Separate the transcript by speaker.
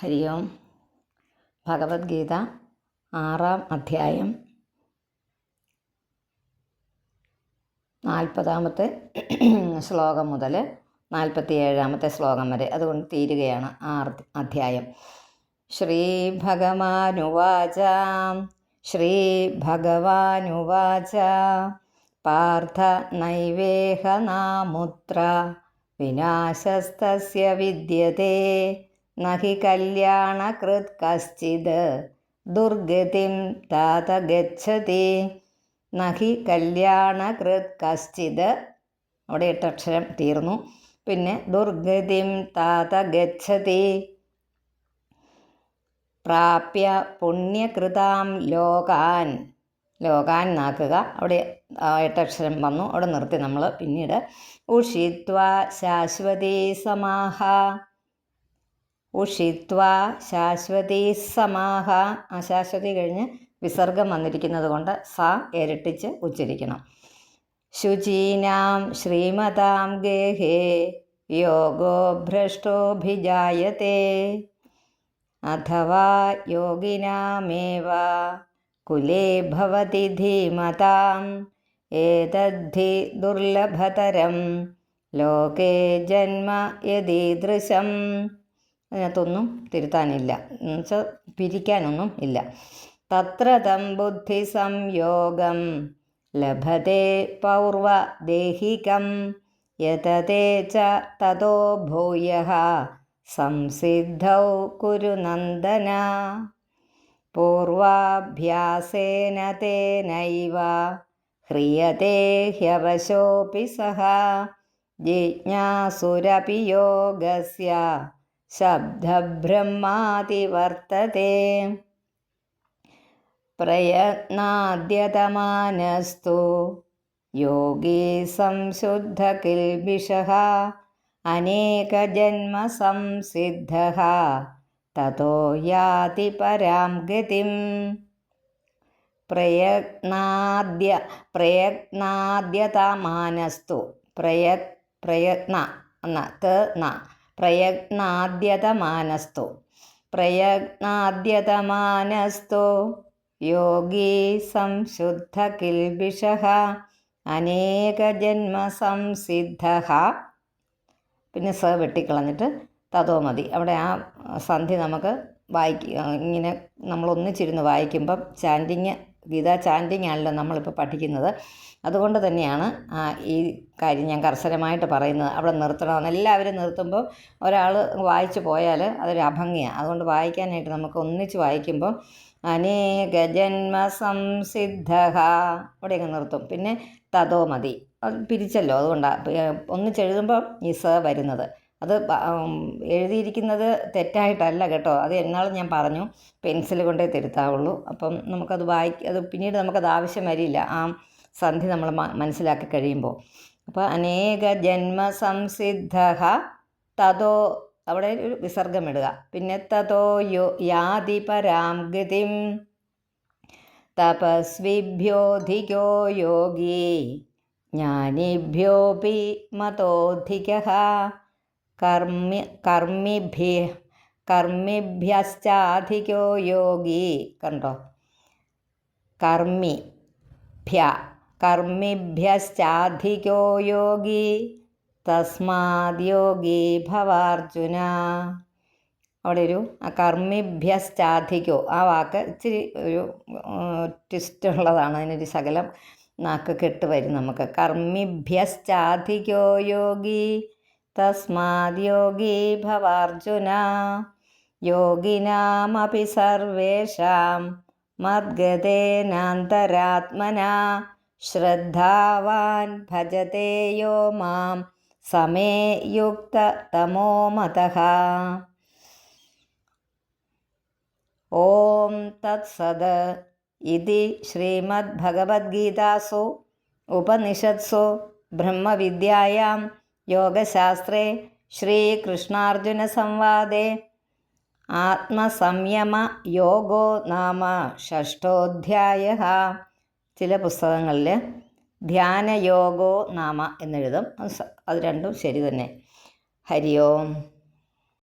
Speaker 1: ഹരി ഓം. ഭഗവത്ഗീത ആറാം അധ്യായം നാൽപ്പതാമത്തെ ശ്ലോകം മുതൽ നാൽപ്പത്തി ഏഴാമത്തെ ശ്ലോകം വരെ. അതുകൊണ്ട് തീരുകയാണ് ആ അധ്യായം. ശ്രീ ഭഗവാനുവാച ശ്രീ ഭഗവാനുവാച പാർത്ഥ നൈവേഹ നാമുത്ര വിനാശസ്തസ്യ വിദ്യത്തെ നഹി കല്യാണകൃത് കശ്ചിത്. ദുർഗതിം താത ഗച്ഛതി. നഹി കല്യാണകൃത് കശ്ചിത്. അവിടെ എട്ടക്ഷരം തീർന്നു. പിന്നെ ദുർഗതിം താത ഗച്ഛതി. പ്രാപ്യ പുണ്യകൃതാം ലോകാൻ. ലോകാൻ നാക്കുക. അവിടെ എട്ടക്ഷരം വന്നു. അവിടെ നിർത്തി നമ്മൾ പിന്നീട് ഉഷിത്വ ശാശ്വതീ സമാഹ. ഉഷിത്വ ശാശ്വതീ സമാഹ. ആ ശാശ്വതി കഴിഞ്ഞ് വിസർഗം വന്നിരിക്കുന്നത് കൊണ്ട് സ ഇരട്ടിച്ച് ഉച്ചരിക്കണം. ശുചീനാം ശ്രീമതാം ഗേഹേ. യോഗോ ഭ്രഷ്ടോഭിജായത്തെ അഥവാ യോഗിനാമേവ. കുലേ ഭവതി ധീമതാം. ഏതദ്ധി ദുർലഭതരം. ലോകേ ജന്മ യദീദൃശം. അതിനകത്തൊന്നും തിരുത്താനില്ല. എന്നുവെച്ചാൽ പിരിക്കാനൊന്നും ഇല്ല. തത്ര തം ബുദ്ധി സംയോഗം ലഭത്തെ പൗർവദേഹികം യതത്തെ ച തതോ ഭൂയ സംസിദ്ധൗ കുരു നന്ദന പൂർവാഭ്യാസേന തേനൈവ ഹ്രിയത്തെ ഹ്യവശോപി സഹ ജിജ്ഞാസുരപി യോഗസ്യ ശബ്ദബ്രഹ്മാതി വർത്തത്തെ പ്രയത്നാദ്യതമാനസ്തു യോഗീ സംശുദ്ധകിൽബിഷः അനേകജന്മസംസിദ്ധः തतो യാതി പരാം ഗതിം. പ്രയത്നാദ്യ പ്രയത്നാദ്യതമാനസ്തു പ്രയ പ്രയത്ന എന്ന ത ന. പ്രയത്നാദ്യതമാനസ്തു. പ്രയത്നാദ്യതമാനസ്തു. യോഗീ ജന്മ അനേകജന്മസംസിദ്ധः പിന്നെ സ വെട്ടിക്കളഞ്ഞിട്ട് തതോ മതി. അവിടെ ആ സന്ധി നമുക്ക് വായിക്ക ഇങ്ങനെ നമ്മൾ ഒന്നിച്ചിരുന്ന് വായിക്കുമ്പം ചാൻഡിങ് ഗീത ചാന്റിങ് ആണല്ലോ നമ്മളിപ്പോൾ പഠിക്കുന്നത്. അതുകൊണ്ട് തന്നെയാണ് ഈ കാര്യം ഞാൻ കർശനമായിട്ട് പറയുന്നത്. അവിടെ നിർത്തണമെന്ന്. എല്ലാവരും നിർത്തുമ്പോൾ ഒരാൾ വായിച്ചു പോയാൽ അതൊരു അഭംഗിയാണ്. അതുകൊണ്ട് വായിക്കാനായിട്ട് നമുക്ക് ഒന്നിച്ച് വായിക്കുമ്പോൾ അനേക ജന്മ സംസിദ്ധ അവിടെയൊക്കെ നിർത്തും. പിന്നെ തതോ മതി. പിരിച്ചല്ലോ. അതുകൊണ്ടാണ്. ഒന്നിച്ചെഴുതുമ്പോൾ ഈ സ വരുന്നത്. അത് എഴുതിയിരിക്കുന്നത് തെറ്റായിട്ടല്ല കേട്ടോ. അത് എന്നാളും ഞാൻ പറഞ്ഞു. പെൻസിൽ കൊണ്ടേ തിരുത്താവുള്ളൂ. അപ്പം നമുക്കത് വായി അത് പിന്നീട് നമുക്കത് ആവശ്യം വരില്ല. ആ സന്ധി നമ്മൾ മനസ്സിലാക്കി കഴിയുമ്പോൾ. അപ്പോൾ അനേക ജന്മ സംസിദ്ധ തതോ അവിടെ ഒരു വിസർഗം ഇടുക. പിന്നെ തതോ യോ യാതി പരാം ഗതിം തപസ്വിഭ്യോധികോ യോഗി. ജ്ഞാനിഭ്യോപി മതോധികഃ. കർമ്മി കർമ്മിഭ്യ കർമ്മിഭ്യശ്ചാധികോ യോഗി. കണ്ടോ? കർമ്മി ഭ്യ കർമ്മിഭ്യശ്ചാധികോ യോഗി. തസ്മാത് യോഗി ഭവാർജുന. അവിടെ ഒരു കർമ്മിഭ്യശ്ചാധികോ ആ വാക്ക് ഇച്ചിരി ഒരു ട്വിസ്റ്റ് ഉള്ളതാണ് അതിനൊരു ശകലം നാക്ക് കെട്ട് വരും നമുക്ക്. കർമ്മിഭ്യശ്ചാധികോ യോഗി. തസ്മാത് യോഗീ ഭവാർജുന. യോഗിനാമപി സർവേഷാം മദ്ഗതേനാന്തരാത്മന. ശ്രദ്ധാവാൻ ഭജത്തെ യോ മാം സമേ യുക്തതമോ മതഃ. ഓം തത്സത് ഇതി ശ്രീമദ്ഭഗവത്ഗീതാസു. ഉപനിഷത്സു. ബ്രഹ്മവിദ്യായാം യോഗശാസ്ത്രേ ശ്രീകൃഷ്ണാർജുനസംവാദേ. ആത്മസംയമ യോഗോ നാമ ഷഷ്ടോധ്യായ ചില പുസ്തകങ്ങളിൽ ധ്യാനയോഗോ നാമ എന്നെഴുതും. അത് രണ്ടും ശരി തന്നെ. ഹരി ഓം.